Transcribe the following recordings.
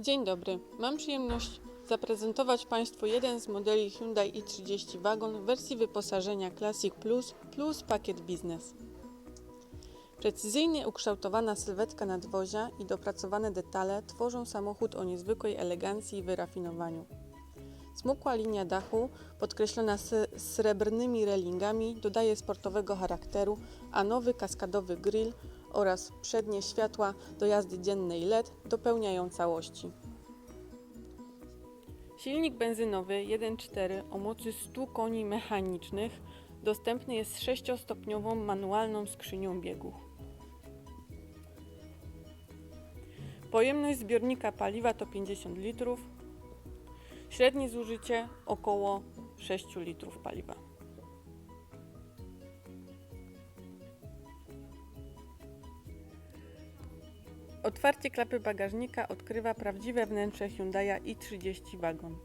Dzień dobry. Mam przyjemność zaprezentować Państwu jeden z modeli Hyundai i30 Wagon w wersji wyposażenia Classic Plus plus pakiet biznes. Precyzyjnie ukształtowana sylwetka nadwozia i dopracowane detale tworzą samochód o niezwykłej elegancji i wyrafinowaniu. Smukła linia dachu, podkreślona srebrnymi relingami, dodaje sportowego charakteru, a nowy kaskadowy grill oraz przednie światła do jazdy dziennej LED dopełniają całości. Silnik benzynowy 1.4 o mocy 100 koni mechanicznych dostępny jest z 6-stopniową manualną skrzynią biegów. Pojemność zbiornika paliwa to 50 litrów, średnie zużycie około 6 litrów paliwa. Otwarcie klapy bagażnika odkrywa prawdziwe wnętrze Hyundai i30 Wagon.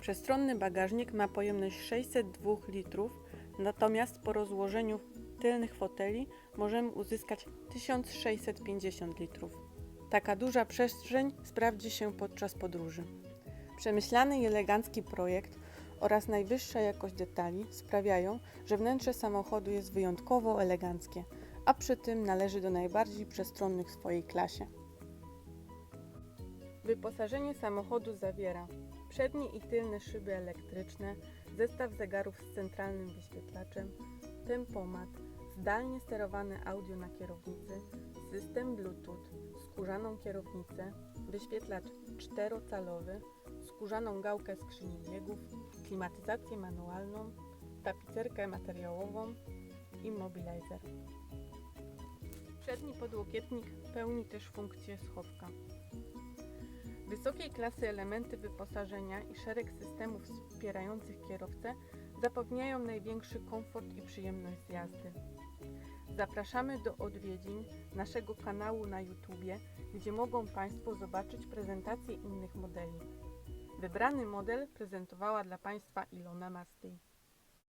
Przestronny bagażnik ma pojemność 602 litrów, natomiast po rozłożeniu tylnych foteli możemy uzyskać 1650 litrów. Taka duża przestrzeń sprawdzi się podczas podróży. Przemyślany i elegancki projekt oraz najwyższa jakość detali sprawiają, że wnętrze samochodu jest wyjątkowo eleganckie, a przy tym należy do najbardziej przestronnych w swojej klasie. Wyposażenie samochodu zawiera przednie i tylne szyby elektryczne, zestaw zegarów z centralnym wyświetlaczem, tempomat, zdalnie sterowane audio na kierownicy, system Bluetooth, skórzaną kierownicę, wyświetlacz czterocalowy, skórzaną gałkę skrzyni biegów, klimatyzację manualną, tapicerkę materiałową i mobilizer. Przedni podłokietnik pełni też funkcję schowka. Wysokiej klasy elementy wyposażenia i szereg systemów wspierających kierowcę zapewniają największy komfort i przyjemność z jazdy. Zapraszamy do odwiedzin naszego kanału na YouTubie, gdzie mogą Państwo zobaczyć prezentację innych modeli. Wybrany model prezentowała dla Państwa Ilona Mastej.